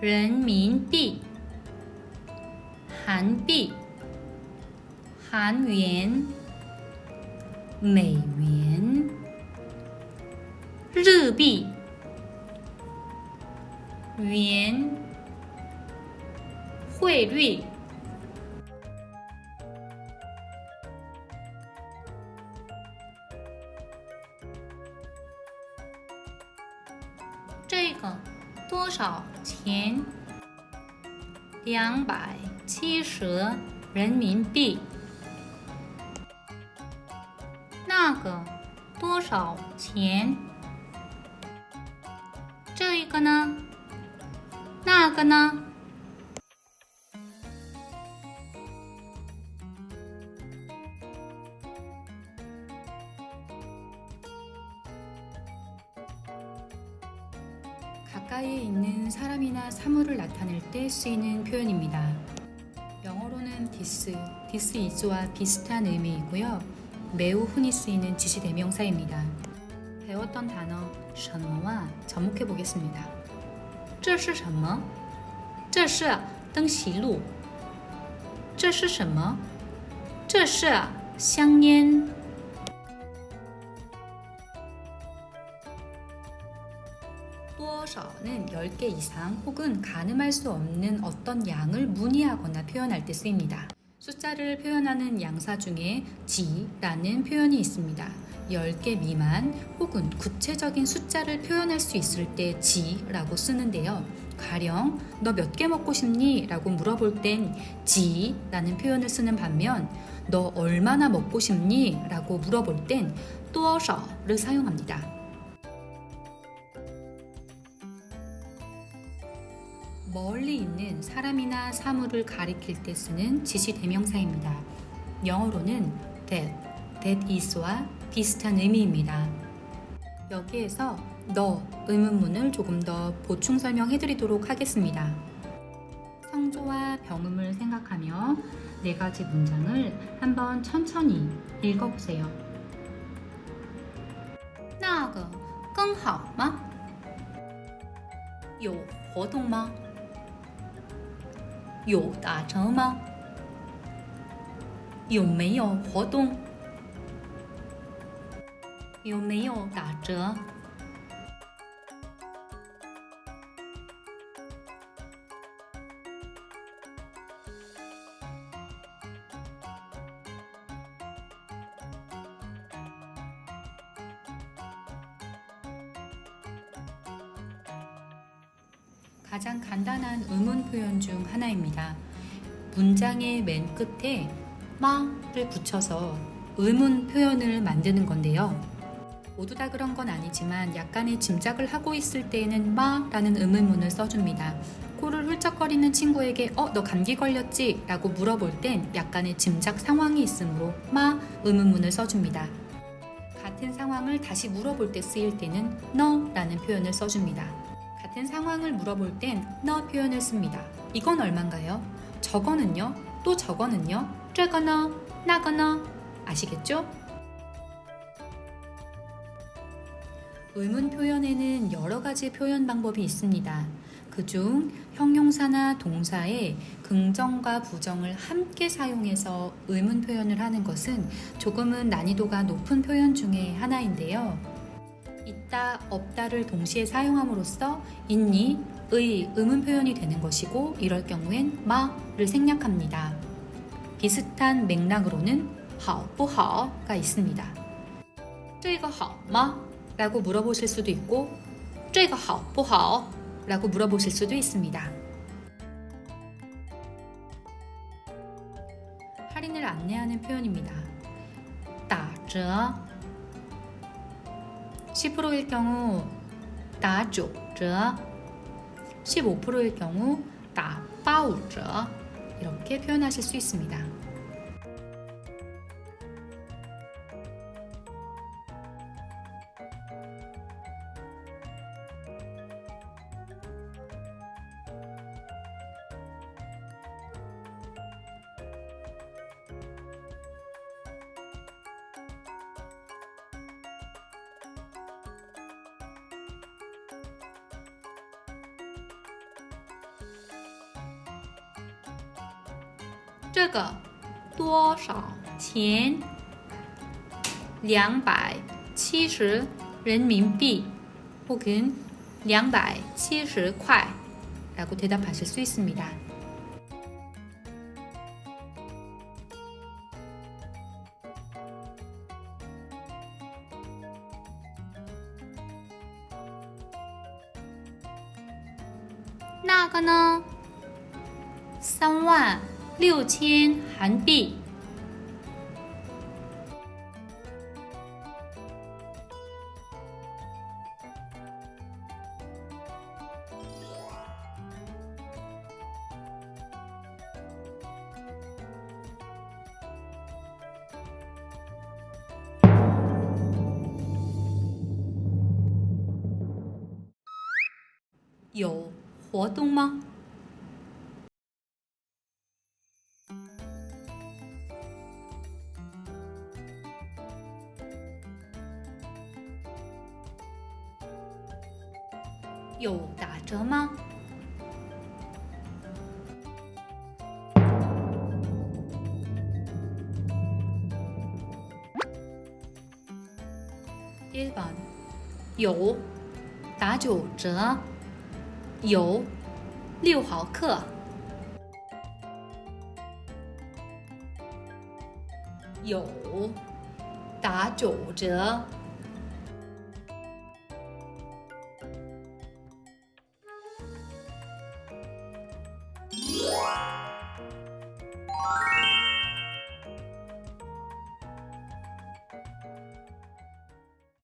人民币。韩币。韩元。美元。日币。元。汇率。多少钱？两百七十人民币。那个多少钱？这一个呢？那个呢？ 가까이에 있는 사람이나 사물을 나타낼 때 쓰이는 표현입니다. 영어로는 this, this is와 비슷한 의미이고요. 매우 흔히 쓰이는 지시대명사입니다. 배웠던 단어 什么와 접목해 보겠습니다. 这是什么?这是灯席路.这是什么?这是香烟. 수어서는 10개 이상 혹은 가늠할 수 없는 어떤 양을 문의하거나 표현할 때 쓰입니다. 숫자를 표현하는 양사 중에 g라는 표현이 있습니다. 10개 미만 혹은 구체적인 숫자를 표현할 수 있을 때 g라고 쓰는데요. 가령 너 몇 개 먹고 싶니? 라고 물어볼 땐 g라는 표현을 쓰는 반면 너 얼마나 먹고 싶니? 라고 물어볼 땐 또어서를 사용합니다. 멀리 있는 사람이나 사물을 가리킬 때 쓰는 지시 대명사입니다. 영어로는 that, that is와 비슷한 의미입니다. 여기에서 너 의문문을 조금 더 보충 설명해 드리도록 하겠습니다. 성조와 병음을 생각하며 네 가지 문장을 한번 천천히 읽어보세요. 那个更好吗?有活动吗? 有打折吗？有没有活动？有没有打折？ 가장 간단한 의문 표현 중 하나입니다. 문장의 맨 끝에 마를 붙여서 의문 표현을 만드는 건데요. 모두 다 그런 건 아니지만 약간의 짐작을 하고 있을 때에는 마라는 의문문을 써줍니다. 코를 훌쩍거리는 친구에게 어, 너 감기 걸렸지? 라고 물어볼 땐 약간의 짐작 상황이 있으므로 마 의문문을 써줍니다. 같은 상황을 다시 물어볼 때 쓰일 때는 너라는 표현을 써줍니다. 같은 상황을 물어볼 땐 너 표현을 씁니다. 이건 얼만가요? 저거는요? 또 저거는요? 저거나 나거나 아시겠죠? 의문 표현에는 여러 가지 표현 방법이 있습니다. 그중 형용사나 동사에 긍정과 부정을 함께 사용해서 의문 표현을 하는 것은 조금은 난이도가 높은 표현 중의 하나인데요. 있다, 없다를 동시에 사용함으로써 있니, 의, 의문 표현이 되는 것이고 이럴 경우엔 마를 생략합니다. 비슷한 맥락으로는 好不好가 있습니다. 这个好吗? 라고 물어보실 수도 있고 这个好不好? 라고 물어보실 수도 있습니다. 할인을 안내하는 표현입니다. 打折 10%일 경우 나조 折 15%일 경우 나빠우折 이렇게 표현하실 수 있습니다. 这个多少钱？两百七十人民币혹은 270块 라고 대답하실 수 있습니다. 나个呢？三万 六千韩币。有活动吗？有打折吗？1번有打九折，有六毫克，有打九折。